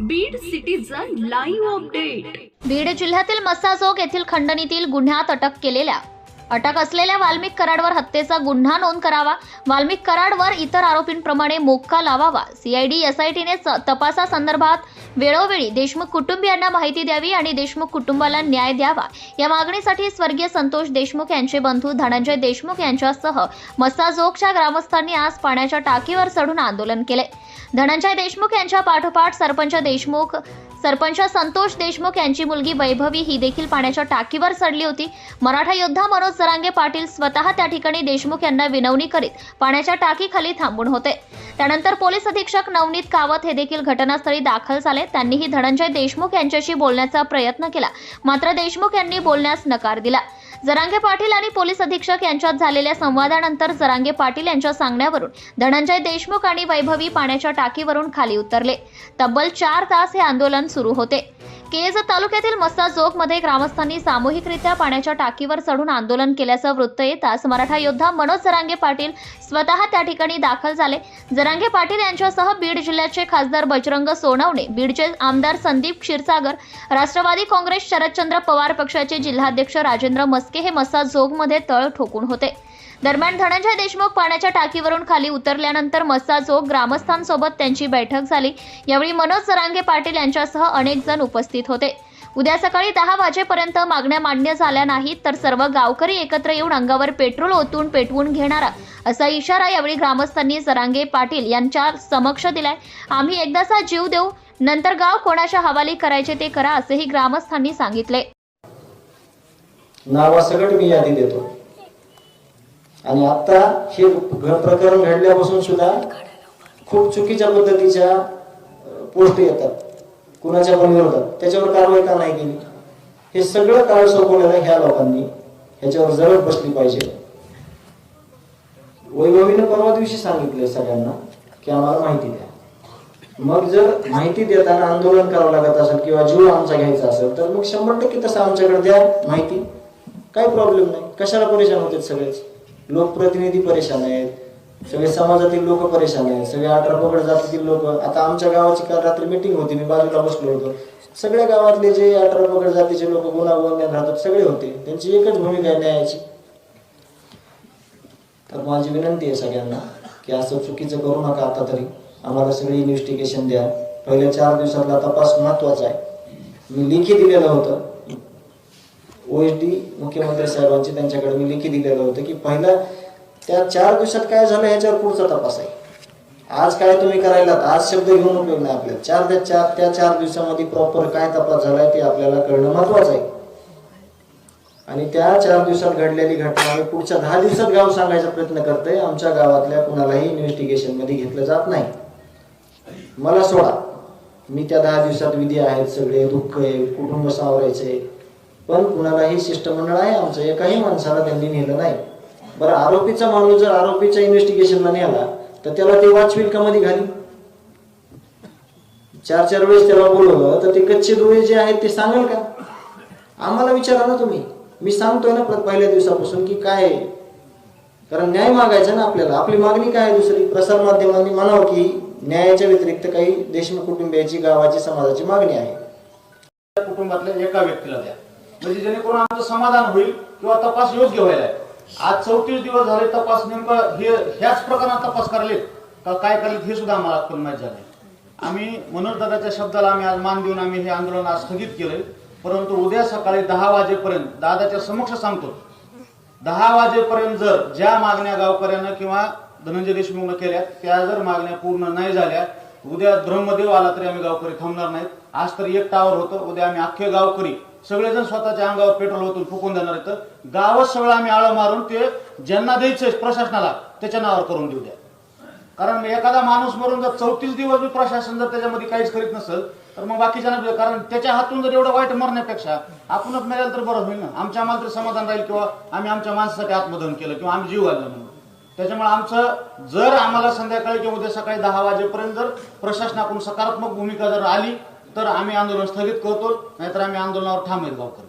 Beed citizen live update Beed जिल्ह्यातील मस्साजोग येथील खंडणीतील गुन्ह्यात अटक केलेल्या अटक असलेल्या वाल्मिक कराडवर हत्येचा गुन्हा नोंद करावा वाल्मिक कराडवर इतर आरोपींप्रमाणे मोक्का लावावा सीआयडी एसआयटीने तपासासंदर्भात वेळोवेळी देशमुख कुटुंबियांना माहिती द्यावी आणि देशमुख कुटुंबाला न्याय द्यावा. या मागणीसाठी स्वर्गीय संतोष देशमुख यांचे बंधू धनंजय देशमुख यांच्यासह मस्साजोगच्या ग्रामस्थांनी आज पाण्याच्या टाकीवर चढून आंदोलन केले. धनंजय देशमुख यांच्या पाठोपाठ सरपंच देशमुख सरपंच संतोष देशमुख यांची मुलगी वैभवी ही देखील पाण्याच्या टाकीवर चढली होती. मराठा योद्धा मनोज जरांगे पाटील स्वतः त्या ठिकाणी देशमुख यांना विनवणी करीत पाण्याच्या टाकीखाली थांबून होते. त्यानंतर पोलीस अधीक्षक नवनीत कावत हे देखील घटनास्थळी दाखल झाले. त्यांनीही धनंजय देशमुख यांच्याशी बोलण्याचा प्रयत्न केला. मात्र देशमुख यांनी बोलण्यास नकार दिला. जरांगे पाटील आणि पोलीस अधीक्षक यांच्यात झालेल्या संवादानंतर जरांगे पाटील यांच्या सांगण्यावरून धनंजय देशमुख आणि वैभवी पाण्याच्या टाकीवरून खाली उतरले. तब्बल चार तास हे आंदोलन सुरू होते. केज तालुक्यातील मस्साजोगमध्ये ग्रामस्थांनी सामूहिकरित्या पाण्याच्या टाकीवर चढून आंदोलन केल्याचं वृत्त येताच मराठा योद्धा मनोज जरांगे पाटील स्वतः त्या ठिकाणी दाखल झाले. जरांगे पाटील यांच्यासह बीड जिल्ह्याचे खासदार बजरंग सोनवणे बीडचे आमदार संदीप क्षीरसागर राष्ट्रवादी काँग्रेस शरदचंद्र पवार पक्षाचे जिल्हाध्यक्ष राजेंद्र मस्के हे मस्साजोगमध्ये तळ ठोकून होते. दरम्यान धनंजय देशमुख पाण्याच्या टाकीवरून खाली उतरल्यानंतर मस्साजोग ग्रामस्थांसोबत त्यांची बैठक झाली. यावेळी मनोज सरांगे पाटील यांच्यासह अनेक जण उपस्थित होते. उद्या सकाळी दहा वाजेपर्यंत मागण्या मान्य झाल्या नाहीत तर सर्व गावकरी एकत्र येऊन अंगावर पेट्रोल ओतून पेटवून घेणारा असा इशारा यावेळी ग्रामस्थांनी सरांगे पाटील यांच्या समक्ष दिलाय. आम्ही एकदाचा जीव देऊ नंतर गाव कोणाच्या हवाली करायचे ते करा असेही ग्रामस्थांनी सांगितले. नावासकट मी यादी देतो. आणि आता हे प्रकरण घडल्यापासून सुद्धा खूप चुकीच्या पद्धतीच्या पोस्ट येतात. कुणाच्या पण विरोधात. त्याच्यावर कारवाई का नाही केली? हे सगळं काळ सोपवलेलं ह्या लोकांनी. ह्याच्यावर जळत बसली पाहिजे. वैभवीनं परवा दिवशी सांगितले सगळ्यांना की आम्हाला माहिती द्या. मग जर माहिती देताना आंदोलन करावं लागत असेल किंवा जीव आमचा घ्यायचा असेल तर मग शंभर टक्के तसं आमच्याकडे द्या माहिती. काही प्रॉब्लेम नाही. कशाला परेशान होते सगळेच? लोकप्रतिनिधी परेशान आहेत सगळे समाजातील लोक परेशान आहेत सगळे अठरा पगड जातीतील लोक. आता आमच्या गावाची काल रात्री मिटिंग होती मी बाजूला बसलो होतो. सगळ्या गावातले जे अठरा पगड जातीचे लोक गुन्हा राहतात सगळे होते. त्यांची एकच भूमिका आहे न्यायाची. तर माझी विनंती आहे सगळ्यांना की असं चुकीचं करू नका आता तरी. आम्हाला सगळी इन्व्हेस्टिगेशन द्या. पहिल्या चार दिवसातला तपास महत्त्वाचा आहे. मी लिखी दिलेलं होतं. ओएसडी मुख्यमंत्री साहेबांचे त्यांच्याकडे मी लेखी दिलेलं होतं की पहिला त्या चार दिवसात काय झालं याच्यावर पुढचा तपास आहे. आज काय तुम्ही करायला आज शब्द घेऊन उपयोग नाही आपल्याला. चार त्या चार त्या चार दिवसामध्ये प्रॉपर काय तपास झालाय ते आपल्याला कळणं महत्वाचं आहे. आणि त्या चार दिवसात घडलेली घटना आम्ही पुढच्या दहा दिवसात गाव सांगायचा प्रयत्न करतोय. आमच्या गावातल्या कुणालाही इन्व्हेस्टिगेशनमध्ये घेतलं जात नाही. मला सोडा. मी त्या दहा दिवसात विधी आहेत सगळे दुःख आहे कुटुंब सावरायचे पण कुणालाही शिष्टमंडळ आहे आमचं. एकाही माणसाला त्यांनी नेलं नाही. बरं आरोपीचा माणूस जर आरोपीच्या इन्व्हेस्टिगेशनला नेला तर त्याला ते वाचवील का मध्ये घाली? चार चार वेळेस त्याला बोलवलं तर ते कच्चे डोळे जे आहेत ते सांगाल का? आम्हाला विचारा ना तुम्ही. मी सांगतोय ना पहिल्या दिवसापासून की काय आहे. कारण न्याय मागायचा ना आपल्याला. आपली मागणी काय आहे दुसरी? प्रसार माध्यमांनी म्हणावं की न्यायाच्या व्यतिरिक्त काही देशमुख कुटुंबियाची गावाची समाजाची मागणी आहे. त्या कुटुंबातल्या एका व्यक्तीला द्या. म्हणजे जेणेकरून आमचं समाधान होईल किंवा तपास योग्य व्हायला आहे. आज चौतीस दिवस झाले तपास नेमकं हे ह्याच प्रकरणात तपास करलेत. का काय करलेत हे सुद्धा आम्हाला अक्कल माहीत झाले आम्ही मनोज दादाच्या शब्दाला आम्ही आज मान देऊन आम्ही हे आंदोलन आज स्थगित केलंय. परंतु उद्या सकाळी दहा वाजेपर्यंत दादाच्या समक्ष सांगतो. दहा वाजेपर्यंत जर ज्या मागण्या गावकऱ्यानं किंवा धनंजय देशमुखनं केल्या त्या जर मागण्या पूर्ण नाही झाल्या उद्या ब्रह्मदेव आला तरी आम्ही गावकरी थांबणार नाहीत. आज तर एक टावर होतं उद्या आम्ही अख्खे गावकरी सगळेजण स्वतःच्या अंगावर पेट्रोल ओतून फुकून देणार आहेत. गावच सगळं आम्ही आळं मारून ते ज्यांना द्यायचंय प्रशासनाला त्याच्या नावावर करून देऊ द्या. कारण एखादा माणूस मरून जर चौतीस दिवस बी प्रशासन जर त्याच्यामध्ये काहीच करीत नसेल तर मग बाकीच्या कारण त्याच्या हातून जर एवढं वाईट मरण्यापेक्षा आपणच मिळालं तर बरं होईल ना? आमच्या आम्हाला तरी समाधान राहील किंवा आम्ही आमच्या माणसासाठी आत्मदहन केलं किंवा आम्ही जीव घालला म्हणून. त्याच्यामुळे आमचं जर आम्हाला संध्याकाळी किंवा उद्या सकाळी दहा वाजेपर्यंत जर प्रशासनाकडून सकारात्मक भूमिका जर आली तर आम्ही आंदोलन स्थगित करतो नाहीतर आम्ही आंदोलनावर ठाम आहेत गावकरी.